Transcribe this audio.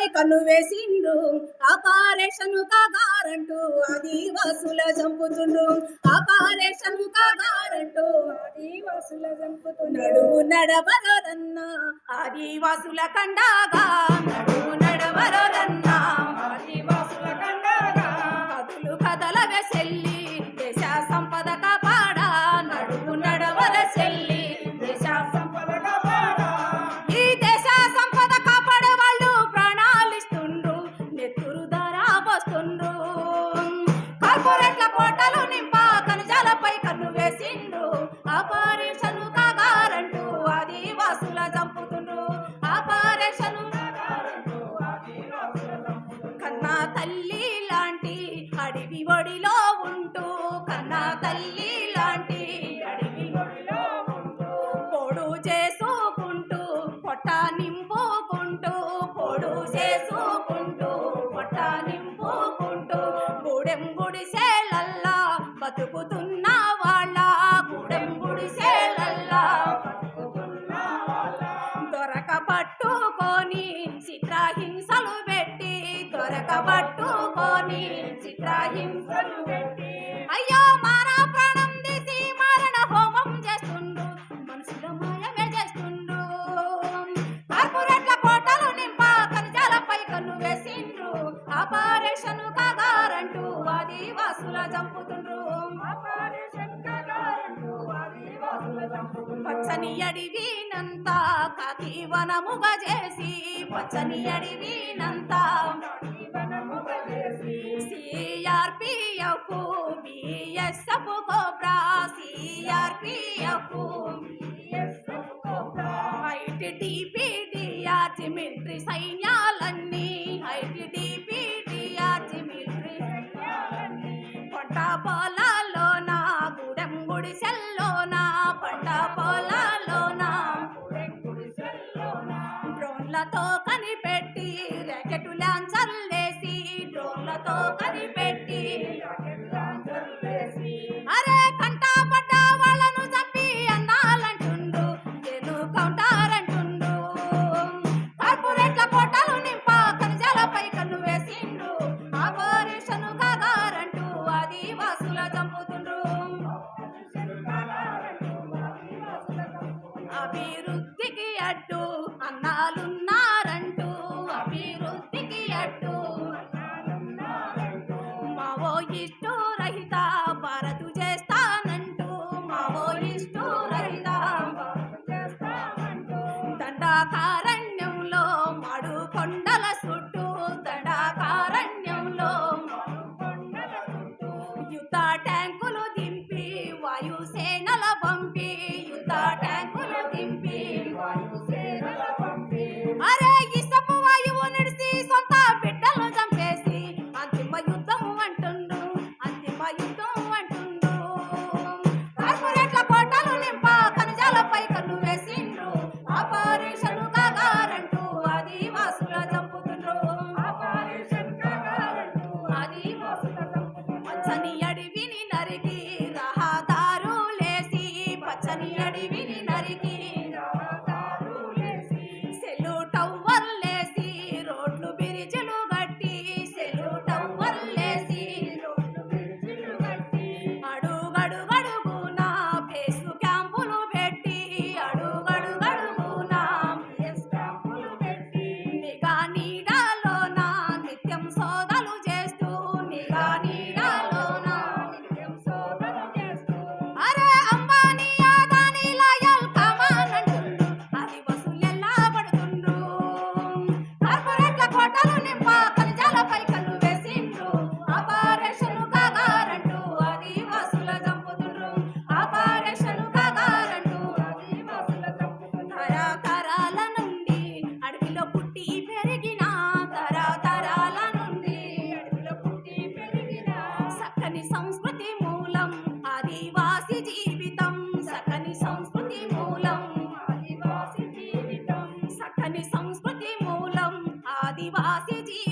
పై కన్ను వేసిండు. ఆపారేషన్ కాగారంటూ ఆదివాసుల చంపుతుండు. ఆపారేషన్ అది ఆదివాసుల చంపుతున్నాడు నడువు నడవరోరన్నా ఆదివాసుల కండాగా నడువు में तुरु గూడెం గుడిసే చంపుతుండ్రు. పచ్చని అడివినంతా కాకి వనముగా చేసి పచ్చని అడివినంతా CRPF BSF cobra CRPF IT TPDR military side డ్రోన్లతో కనిపెట్టి ర్యాకెట్ లాంచర్లేసి డ్రోన్లతో కనిపెట్టి. అరే కంటా వాళ్ళను చంపి అన్నాలంటుండు నేను కార్పొరేట్ల నింప ఖనిజాలపై కన్ను వేసిండు. ఆపరేషన్ ఆదివాసుల చంపుతుండ్రు. అభివృద్ధికి అడ్డు Oh, you know. sunny సకని సంస్కృతి మూలం ఆదివాసి జీవితం సకని సంస్కృతి మూలం. ఆదివాసి జీవితం. సకని సంస్కృతి మూలం ఆదివాసి జీవితం